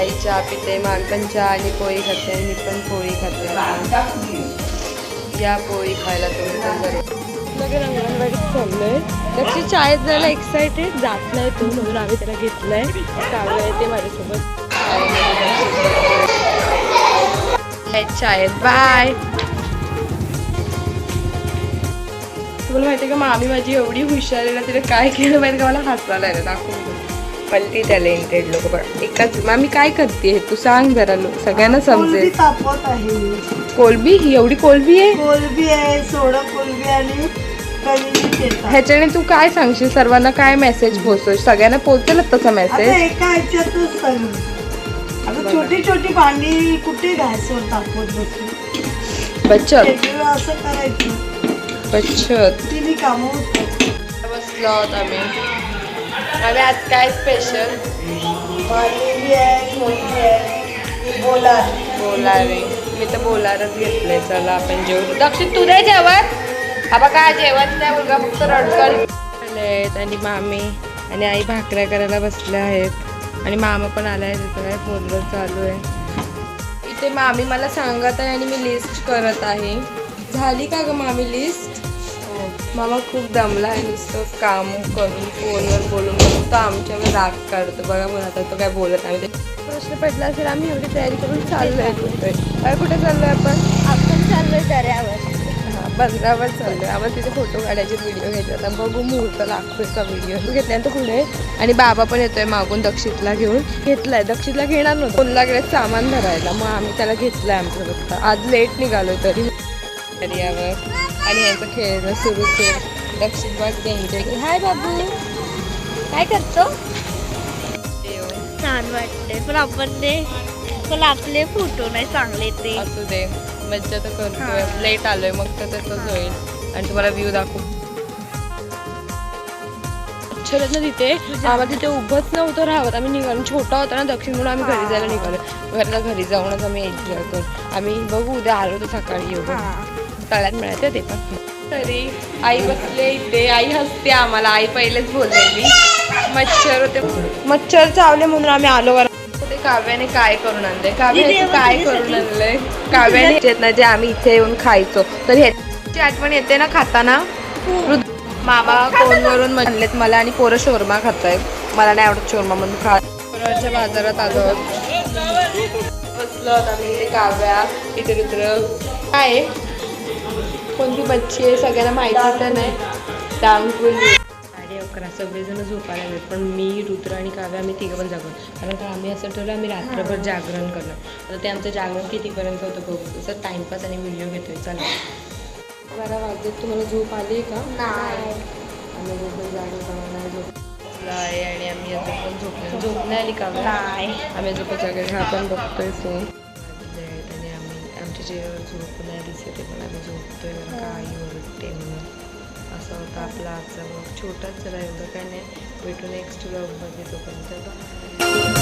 आई चहा पिते मान पण चहा आणि पोळी खाते आणि मी पण पोळी खाते. या पोळी खायला तुम्ही पण जरूर लगे अंगणवाडीत चाललोय. शाळेत जायला एक्सायटेड जात नाही तो म्हणून आम्ही त्याला घेतलंय. काव्य येते माझ्यासोबत. शाळेत बाय. तुम्हाला माहिती आहे का मामी माझी एवढी हुशार आहे ना तिने काय केलं माहिती का मला हसायला आहे दाखवून मल्टी टॅलेंटेड लोक पण एकाच मामी काय करते तू सांग जरा लोक सगळ्यांना समजेल. तापवत आहे. कोलबी? ही एवढी कोलबी आहे? कोलबी आहे सोडा कोलबी आणि कलिंगड येतात ह्याच्याने तू काय सांगशील? सर्वांना काय मेसेज पोहोचव सगळ्यांना पोहोचेल तसा आता मेसेज एका ह्याच्यातच सगळं आता छोटी छोटी भांडी कुठे गॅसवर तापवत बसू बचत. वेगवेगळं असं करायचं. बचत. तिने कामं होतात बसलो आहोत आम्ही. आम्ही आज काय स्पेशल आहे मोठी आहे बोला बोलारे. मी तर बोलारच घेतलंय. चला आपण जेवू. दक्षिण तू दे जेवण. हा बघा जेवण नाही? मुलगा फक्त रडकल आहेत आणि मामी आणि आई भाकऱ्या करायला बसल्या आहेत. आणि मामा पण आलाय तिथं काय बोलणं चालू आहे? इथे मामी मला सांगत आहे आणि मी लिस्ट करत आहे. झाली का ग मामी लिस्ट मामा खूप दमला आहे नुसतं काम करून फोनवर बोलून फक्त आमच्यावर राग काढतो. बघा पण आता तो काय बोलत नाही. प्रश्न पडला असेल आम्ही एवढी तयारी करून चाललोय कुठे? काय कुठे चाललोय आपण? आपण चाललोय दर्यावर. हा बंदरावर चाललोय. आम्हाला तिथे फोटो काढायचे व्हिडिओ घ्यायचे. आता बघू मुहूर्त का व्हिडिओ घेतल्यानंतर पुढे? आणि बाबा पण येतोय मागून दक्षितला घेऊन. घेतलाय. दक्षितला घेणार नव्हतं. फोनला गेले सामान भरायला. मग आम्ही त्याला घेतलंय आमचं फक्त आज लेट निघालो तरी. दर्यावर. आणि यांचं खेळणं सुरूच आहे दक्षित बस एन्जॉय हाय बाबू. काय करतो? छान वाटते पण आपण ते पण आपले फोटो नाही चांगले ते. असू दे. मज्जा तर करतोय. हा. लेट आलोय मग तर तसंच होईल. आणि तुम्हाला व्ह्यू दाखवू. आहेत ना तिथे आम्हाला तिथे उभंच नव्हतं राहत. आम्ही निघालो. छोटा होता ना दक्षिण म्हणून आम्ही घरी जायला निघालो. घरला घरी जाऊनच आम्ही एन्जॉय करू. आम्ही बघू उद्या आलो तर सकाळी येऊ. तळ्यात मिळायचं ते पण. तरी आई बसले इथे. आई हसते आम्हाला. आई पहिलेच बोललेली. मच्छर होते. मच्छर चावले म्हणून आम्ही आलो वर ते काव्याने काय करून आणलंय? काव्याने काय करून आणलंय? काव्याने येत ना जे आम्ही इथे येऊन खायचो. तर ह्याची आठवण येते ना खाताना? रुद- मामा फोनवरून म्हणलेत मला आणि पोरं शोरमा खाताय मला नाही आवडत शोरमा म्हणून खा पोराच्या बाजारात आलो. बसलो आम्ही इथे काव्या इथे रुद्र काय? कोणती मच्छी आहे सगळ्यांना माहिती तर नाही. डांगुली साडे अकरा सगळेजण झोपायला लागले पण मी रुद्र आणि काव्य आम्ही तिघं पण जागलो कारण का आम्ही असं ठरवलं आम्ही रात्रभर जागरण करणार आता ते आमचं जागरण कितीपर्यंत होतं बघू. तसं टाइमपास आणि व्हिडिओ घेतोय चला. बारा वाजत तुम्हाला झोप आली का? नाही. आम्ही दोघं जागे जाऊन नाही झोपला आहे आणि आम्ही अजून पण झोपलो झोप नाही आली का नाही. आम्ही झोप जागे हा पण बघतोय फोन आमच्या जे झोप नाही दिसते पण आम्ही झोपतोय कारण का आई ओरडते म्हणून असं होतं आपला आजचा मग छोटाच जरा एवढं काय नाही भेटू नेक्स्ट ब्लॉगमध्ये तोपर्यंत